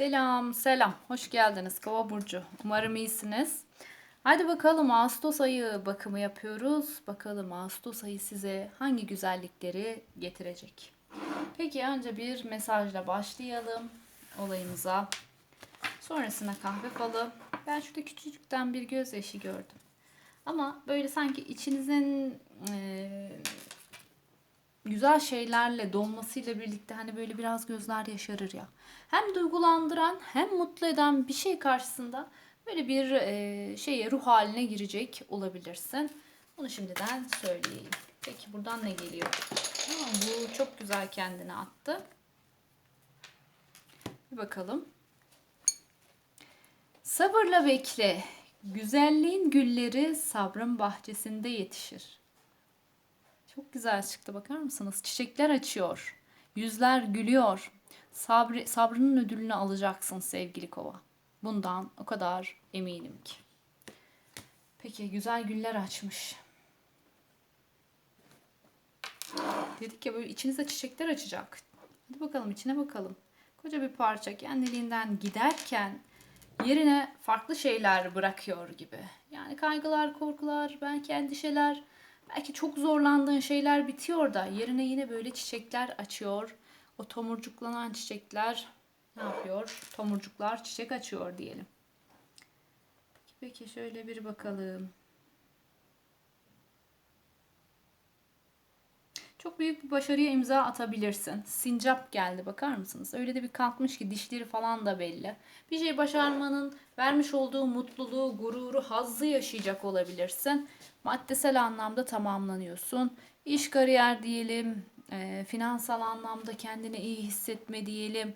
Selam, selam. Hoş geldiniz Kova burcu. Umarım iyisiniz. Hadi bakalım Ağustos ayı bakımı yapıyoruz. Bakalım Ağustos ayı size hangi güzellikleri getirecek. Peki önce bir mesajla başlayalım olayımıza. Sonrasında kahve falı. Ben şurada küçücükten bir gözyaşı gördüm. Ama böyle sanki içinizin eee, güzel şeylerle dolmasıyla birlikte hani böyle biraz gözler yaşarır ya. Hem duygulandıran hem mutlu eden bir şey karşısında böyle bir e, şeye ruh haline girecek olabilirsin. Bunu şimdiden söyleyeyim. Peki buradan ne geliyor? Aa, bu çok güzel kendini attı. Bir bakalım. Sabırla bekle. Güzelliğin gülleri sabrın bahçesinde yetişir. Çok güzel çıktı bakar mısınız? Çiçekler açıyor. Yüzler gülüyor. Sabri, sabrının ödülünü alacaksın sevgili kova. Bundan o kadar eminim ki. Peki güzel güller açmış. Dedik ya böyle içinize çiçekler açacak. Hadi bakalım içine bakalım. Koca bir parça kendiliğinden giderken yerine farklı şeyler bırakıyor gibi. Yani kaygılar, korkular, belki endişeler, belki çok zorlandığın şeyler bitiyor da yerine yine böyle çiçekler açıyor. O tomurcuklanan çiçekler ne yapıyor? Tomurcuklar çiçek açıyor diyelim. Peki şöyle bir bakalım. Çok büyük bir başarıya imza atabilirsin. Sincap geldi bakar mısınız? Öyle de bir kalkmış ki dişleri falan da belli. Bir şey başarmanın vermiş olduğu mutluluğu, gururu, hazzı yaşayacak olabilirsin. Maddesel anlamda tamamlanıyorsun. İş kariyer diyelim, e, finansal anlamda kendini iyi hissetme diyelim.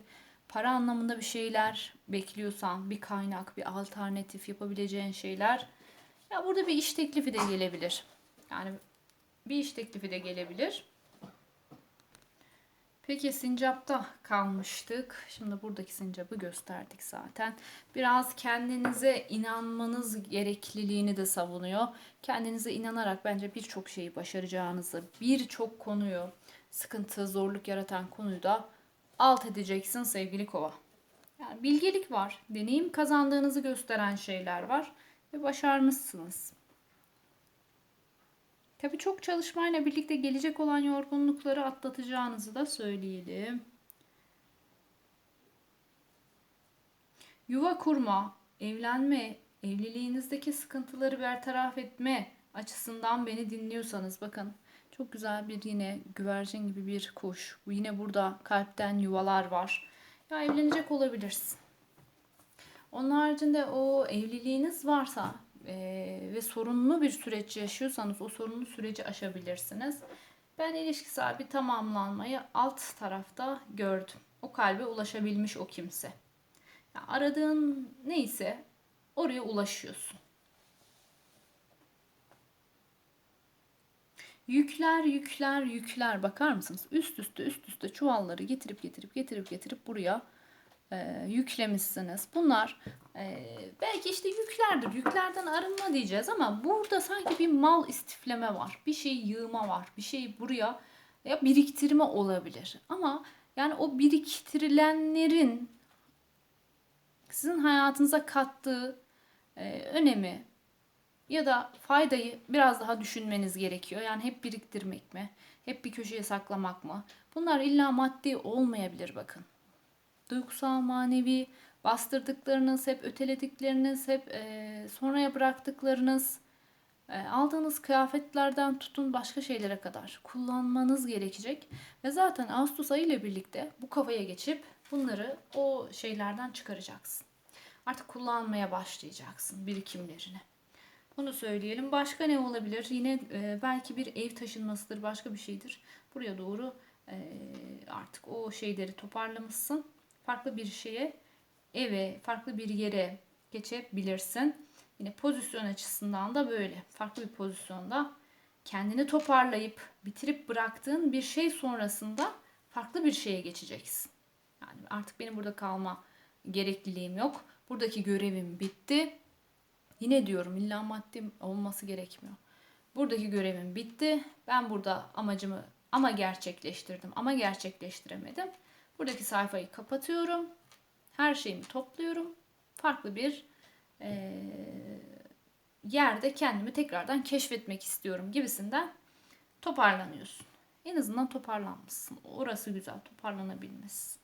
Para anlamında bir şeyler bekliyorsan, bir kaynak, bir alternatif yapabileceğin şeyler. Ya burada bir iş teklifi de gelebilir. Yani bir iş teklifi de gelebilir. Peki sincapta kalmıştık. Şimdi buradaki sincapı gösterdik zaten. Biraz kendinize inanmanız gerekliliğini de savunuyor. Kendinize inanarak bence birçok şeyi başaracağınızı, birçok konuyu, sıkıntı, zorluk yaratan konuyu da alt edeceksin sevgili kova. Yani bilgelik var, deneyim kazandığınızı gösteren şeyler var ve başarmışsınız. Tabii çok çalışmayla birlikte gelecek olan yorgunlukları atlatacağınızı da söyleyelim. Yuva kurma, evlenme, evliliğinizdeki sıkıntıları bertaraf etme açısından beni dinliyorsanız bakın çok güzel bir yine güvercin gibi bir kuş. Bu yine burada kalpten yuvalar var. Ya evlenecek olabilirsin. Onun haricinde o evliliğiniz varsa e, ve sorunlu bir süreç yaşıyorsanız o sorunlu süreci aşabilirsiniz. Ben ilişkisel bir tamamlanmayı alt tarafta gördüm. O kalbe ulaşabilmiş o kimse. Yani aradığın neyse oraya ulaşıyorsun. Yükler, yükler, yükler bakar mısınız? Üst üste üst üste çuvalları getirip getirip getirip getirip buraya e, yüklemişsiniz. Bunlar e, belki işte yüklerdir. Yüklerden arınma diyeceğiz ama burada sanki bir mal istifleme var. Bir şey yığma var. Bir şey buraya ya biriktirme olabilir. Ama yani o biriktirilenlerin sizin hayatınıza kattığı e, önemi ya da faydayı biraz daha düşünmeniz gerekiyor. Yani hep biriktirmek mi? Hep bir köşeye saklamak mı? Bunlar illa maddi olmayabilir bakın duygusal, manevi bastırdıklarınız, hep öteledikleriniz, hep e, sonraya bıraktıklarınız, e, aldığınız kıyafetlerden tutun başka şeylere kadar kullanmanız gerekecek. Ve zaten Ağustos ayı ile birlikte bu kafaya geçip bunları o şeylerden çıkaracaksın. Artık kullanmaya başlayacaksın birikimlerini. Bunu söyleyelim. Başka ne olabilir? Yine e, belki bir ev taşınmasıdır, başka bir şeydir. Buraya doğru e, artık o şeyleri toparlamışsın farklı bir şeye, eve, farklı bir yere geçebilirsin. Yine pozisyon açısından da böyle. Farklı bir pozisyonda kendini toparlayıp bitirip bıraktığın bir şey sonrasında farklı bir şeye geçeceksin. Yani artık benim burada kalma gerekliliğim yok. Buradaki görevim bitti. Yine diyorum illa maddi olması gerekmiyor. Buradaki görevim bitti. Ben burada amacımı ama gerçekleştirdim ama gerçekleştiremedim. Buradaki sayfayı kapatıyorum. Her şeyimi topluyorum. Farklı bir e, yerde kendimi tekrardan keşfetmek istiyorum gibisinden toparlanıyorsun. En azından toparlanmışsın. Orası güzel toparlanabilmesi.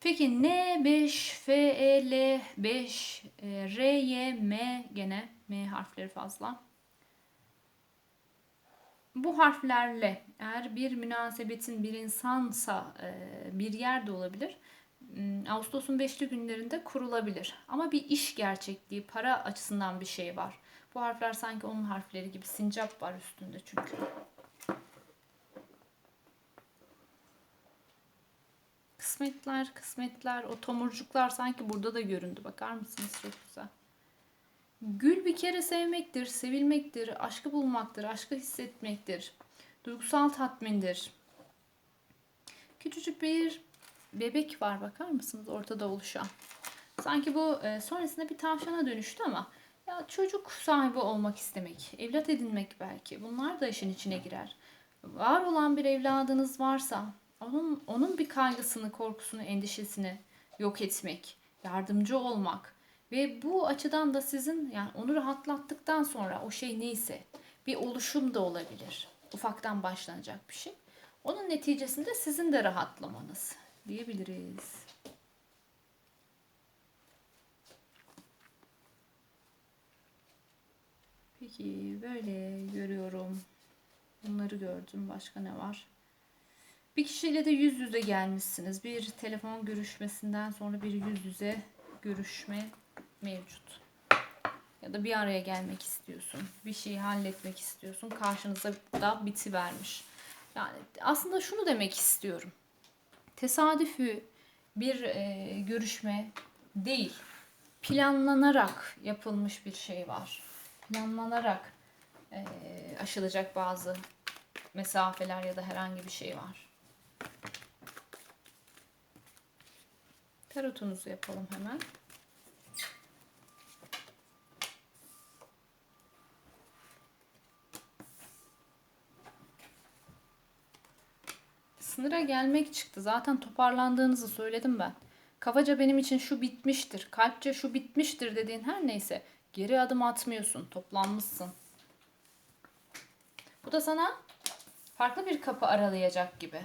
Peki N5, F, E, L, 5, e, R, Y, M gene M harfleri fazla. Bu harflerle eğer bir münasebetin bir insansa e, bir yerde olabilir. Hmm, Ağustos'un beşli günlerinde kurulabilir. Ama bir iş gerçekliği, para açısından bir şey var. Bu harfler sanki onun harfleri gibi sincap var üstünde çünkü. Kısmetler, kısmetler, o tomurcuklar sanki burada da göründü. Bakar mısınız? Çok güzel. Gül bir kere sevmektir, sevilmektir, aşkı bulmaktır, aşkı hissetmektir. Duygusal tatmindir. Küçücük bir bebek var bakar mısınız ortada oluşan. Sanki bu e, sonrasında bir tavşana dönüştü ama ya çocuk sahibi olmak istemek, evlat edinmek belki bunlar da işin içine girer. Var olan bir evladınız varsa onun onun bir kaygısını, korkusunu, endişesini yok etmek, yardımcı olmak ve bu açıdan da sizin yani onu rahatlattıktan sonra o şey neyse bir oluşum da olabilir. Ufaktan başlanacak bir şey. Onun neticesinde sizin de rahatlamanız diyebiliriz. Peki böyle görüyorum. Bunları gördüm. Başka ne var? Bir kişiyle de yüz yüze gelmişsiniz. Bir telefon görüşmesinden sonra bir yüz yüze görüşme mevcut. Ya da bir araya gelmek istiyorsun. Bir şeyi halletmek istiyorsun. Karşınıza da biti vermiş. Yani aslında şunu demek istiyorum. Tesadüfü bir e, görüşme değil. Planlanarak yapılmış bir şey var. Planlanarak e, aşılacak bazı mesafeler ya da herhangi bir şey var. Tarotumuzu yapalım hemen. Sınıra gelmek çıktı. Zaten toparlandığınızı söyledim ben. Kafaca benim için şu bitmiştir, kalpçe şu bitmiştir dediğin her neyse geri adım atmıyorsun, toplanmışsın. Bu da sana farklı bir kapı aralayacak gibi.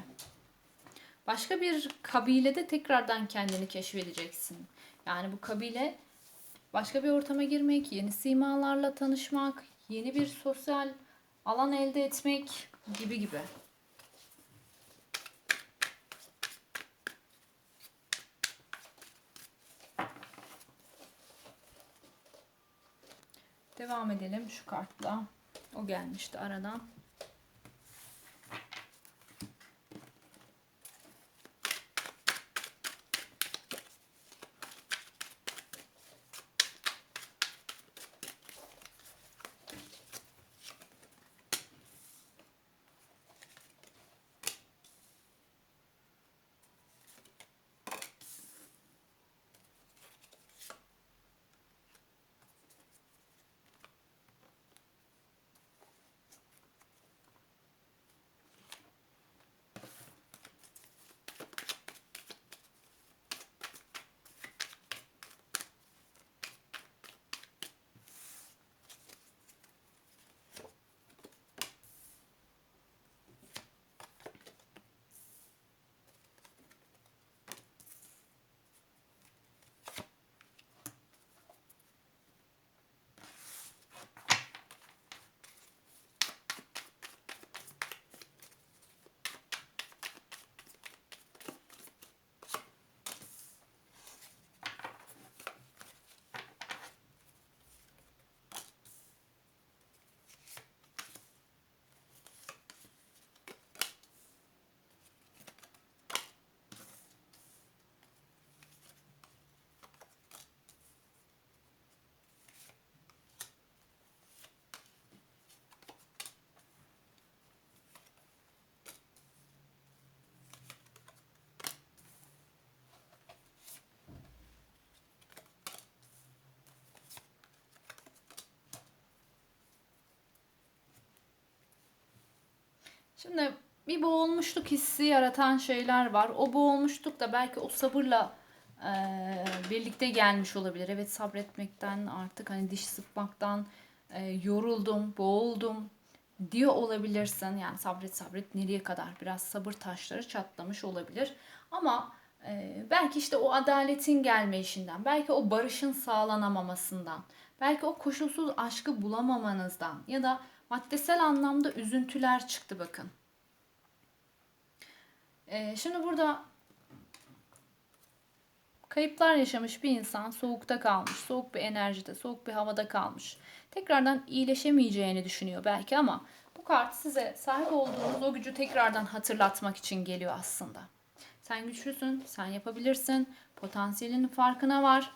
Başka bir kabilede tekrardan kendini keşfedeceksin. Yani bu kabile başka bir ortama girmek, yeni simalarla tanışmak, yeni bir sosyal alan elde etmek gibi gibi. Devam edelim şu kartla. O gelmişti aradan. Şimdi bir boğulmuşluk hissi yaratan şeyler var. O boğulmuşluk da belki o sabırla Ee, birlikte gelmiş olabilir. Evet sabretmekten artık hani diş sıkmaktan e, yoruldum, boğuldum diyor olabilirsin. Yani sabret sabret nereye kadar biraz sabır taşları çatlamış olabilir. Ama e, belki işte o adaletin gelme işinden, belki o barışın sağlanamamasından, belki o koşulsuz aşkı bulamamanızdan ya da maddesel anlamda üzüntüler çıktı bakın. E, şimdi burada Kayıplar yaşamış bir insan soğukta kalmış, soğuk bir enerjide, soğuk bir havada kalmış. Tekrardan iyileşemeyeceğini düşünüyor belki ama bu kart size sahip olduğunuz o gücü tekrardan hatırlatmak için geliyor aslında. Sen güçlüsün, sen yapabilirsin, potansiyelinin farkına var.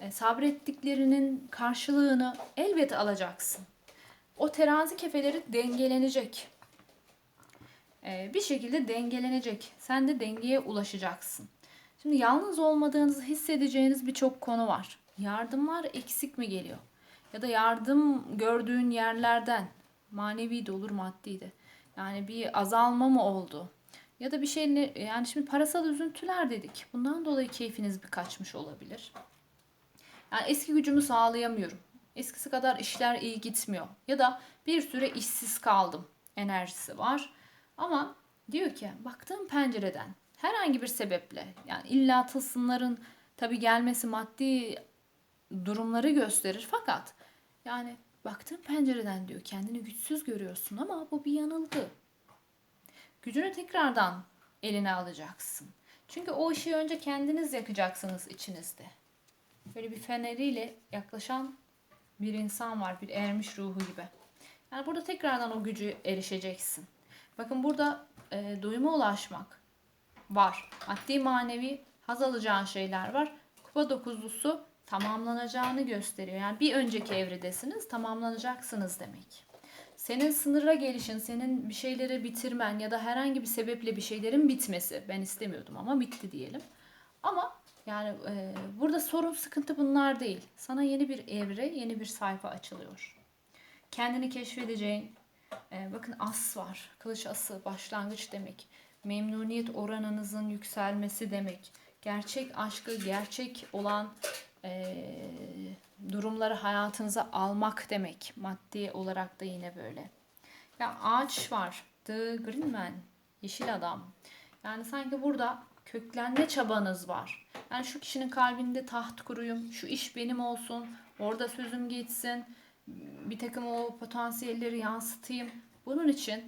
E, sabrettiklerinin karşılığını elbette alacaksın. O terazi kefeleri dengelenecek. E, bir şekilde dengelenecek. Sen de dengeye ulaşacaksın. Şimdi yalnız olmadığınızı hissedeceğiniz birçok konu var. Yardımlar eksik mi geliyor? Ya da yardım gördüğün yerlerden manevi de olur maddi de. Yani bir azalma mı oldu? Ya da bir şey yani şimdi parasal üzüntüler dedik. Bundan dolayı keyfiniz bir kaçmış olabilir. Yani eski gücümü sağlayamıyorum. Eskisi kadar işler iyi gitmiyor. Ya da bir süre işsiz kaldım enerjisi var. Ama diyor ki baktığım pencereden herhangi bir sebeple yani illa tılsımların tabii gelmesi maddi durumları gösterir fakat yani baktığın pencereden diyor kendini güçsüz görüyorsun ama bu bir yanılgı. Gücünü tekrardan eline alacaksın. Çünkü o ışığı önce kendiniz yakacaksınız içinizde. Böyle bir feneriyle yaklaşan bir insan var, bir ermiş ruhu gibi. Yani burada tekrardan o gücü erişeceksin. Bakın burada e, doyuma ulaşmak var. Maddi manevi haz alacağın şeyler var. Kupa dokuzlusu tamamlanacağını gösteriyor. Yani bir önceki evredesiniz, tamamlanacaksınız demek. Senin sınıra gelişin, senin bir şeyleri bitirmen ya da herhangi bir sebeple bir şeylerin bitmesi. Ben istemiyordum ama bitti diyelim. Ama yani e, burada sorun sıkıntı bunlar değil. Sana yeni bir evre, yeni bir sayfa açılıyor. Kendini keşfedeceğin, e, bakın as var. Kılıç ası başlangıç demek. Memnuniyet oranınızın yükselmesi demek. Gerçek aşkı, gerçek olan e, durumları hayatınıza almak demek. Maddi olarak da yine böyle. Ya ağaç var. The Green Man. Yeşil adam. Yani sanki burada köklenme çabanız var. Yani şu kişinin kalbinde taht kuruyum, şu iş benim olsun, orada sözüm geçsin, bir takım o potansiyelleri yansıtayım. Bunun için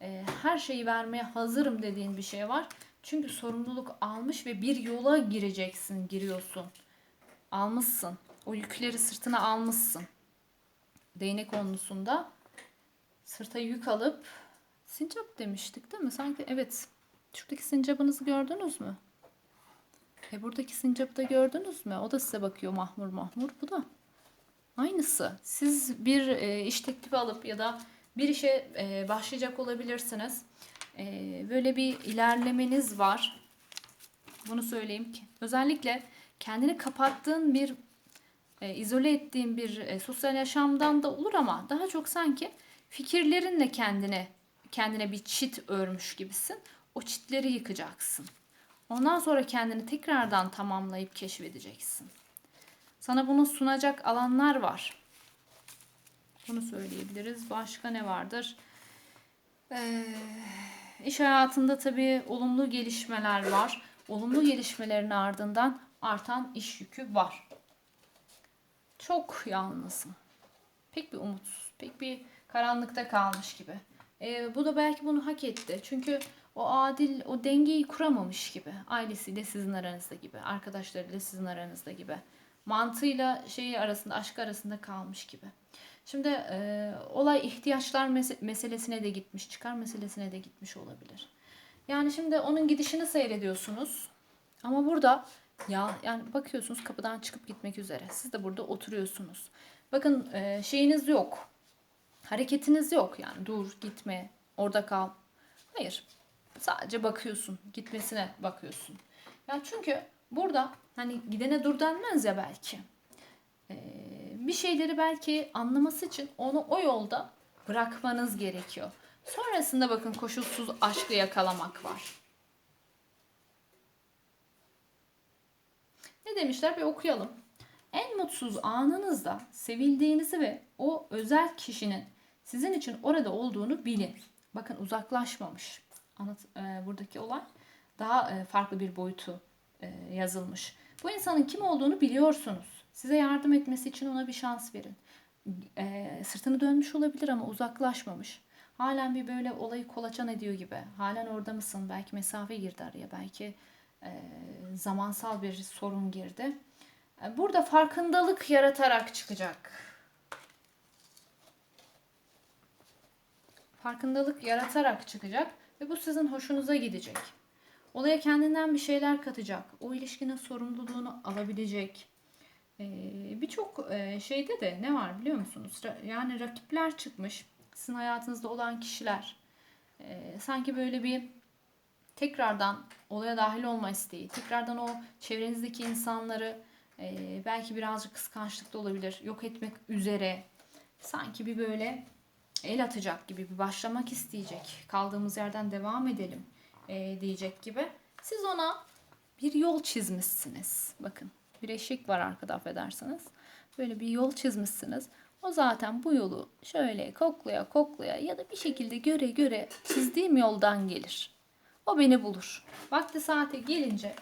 e, her şeyi vermeye hazırım dediğin bir şey var. Çünkü sorumluluk almış ve bir yola gireceksin, giriyorsun. Almışsın. O yükleri sırtına almışsın. Değnek onlusunda sırta yük alıp sincap demiştik değil mi? Sanki evet. Şuradaki sincabınızı gördünüz mü? E buradaki sincapı da gördünüz mü? O da size bakıyor mahmur mahmur. Bu da aynısı. Siz bir e, iş teklifi alıp ya da bir işe e, başlayacak olabilirsiniz. E, böyle bir ilerlemeniz var. Bunu söyleyeyim ki. Özellikle kendini kapattığın bir e, izole ettiğin bir e, sosyal yaşamdan da olur ama daha çok sanki fikirlerinle kendine kendine bir çit örmüş gibisin. O çitleri yıkacaksın. Ondan sonra kendini tekrardan tamamlayıp keşfedeceksin. Sana bunu sunacak alanlar var. Bunu söyleyebiliriz. Başka ne vardır? Ee, iş hayatında tabii olumlu gelişmeler var. Olumlu gelişmelerin ardından artan iş yükü var. Çok yalnızım. Pek bir umutsuz, pek bir karanlıkta kalmış gibi. Ee, bu da belki bunu hak etti. Çünkü o adil, o dengeyi kuramamış gibi. Ailesiyle sizin aranızda gibi, arkadaşlarıyla sizin aranızda gibi. Mantığıyla şeyi arasında, aşk arasında kalmış gibi. Şimdi e, olay ihtiyaçlar mes- meselesine de gitmiş, çıkar meselesine de gitmiş olabilir. Yani şimdi onun gidişini seyrediyorsunuz. Ama burada ya yani bakıyorsunuz kapıdan çıkıp gitmek üzere. Siz de burada oturuyorsunuz. Bakın e, şeyiniz yok. Hareketiniz yok yani dur gitme orada kal. Hayır. Sadece bakıyorsun. Gitmesine bakıyorsun. Ya çünkü burada hani gidene dur denmez ya belki. Ee, bir şeyleri belki anlaması için onu o yolda bırakmanız gerekiyor. Sonrasında bakın koşulsuz aşkı yakalamak var. Ne demişler bir okuyalım. En mutsuz anınızda sevildiğinizi ve o özel kişinin sizin için orada olduğunu bilin. Bakın uzaklaşmamış. Anlat, e, buradaki olay daha e, farklı bir boyutu e, yazılmış. Bu insanın kim olduğunu biliyorsunuz. Size yardım etmesi için ona bir şans verin. E, sırtını dönmüş olabilir ama uzaklaşmamış. Halen bir böyle olayı kolaçan ediyor gibi. Halen orada mısın? Belki mesafe girdi araya. Belki e, zamansal bir sorun girdi. E, Burada farkındalık yaratarak çıkacak. Farkındalık yaratarak çıkacak ve bu sizin hoşunuza gidecek. Olaya kendinden bir şeyler katacak. O ilişkinin sorumluluğunu alabilecek. Ee, Birçok e, şeyde de ne var biliyor musunuz? Yani rakipler çıkmış. Sizin hayatınızda olan kişiler. Ee, sanki böyle bir tekrardan olaya dahil olma isteği. Tekrardan o çevrenizdeki insanları e, belki birazcık kıskançlık da olabilir. Yok etmek üzere. Sanki bir böyle el atacak gibi bir başlamak isteyecek. Kaldığımız yerden devam edelim e, diyecek gibi. Siz ona bir yol çizmişsiniz. Bakın bir eşik var arkada affedersiniz. Böyle bir yol çizmişsiniz. O zaten bu yolu şöyle koklaya koklaya ya da bir şekilde göre göre çizdiğim yoldan gelir. O beni bulur. Vakti saate gelince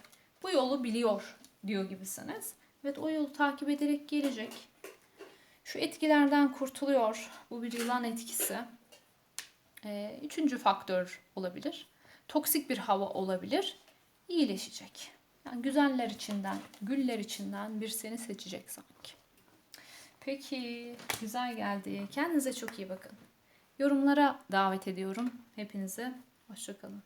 bu yolu biliyor diyor gibisiniz. Evet o yolu takip ederek gelecek. Şu etkilerden kurtuluyor. Bu bir yılan etkisi. Ee, üçüncü faktör olabilir. Toksik bir hava olabilir. İyileşecek. Yani güzeller içinden, güller içinden bir seni seçecek sanki. Peki, güzel geldi. Kendinize çok iyi bakın. Yorumlara davet ediyorum hepinizi. Hoşçakalın.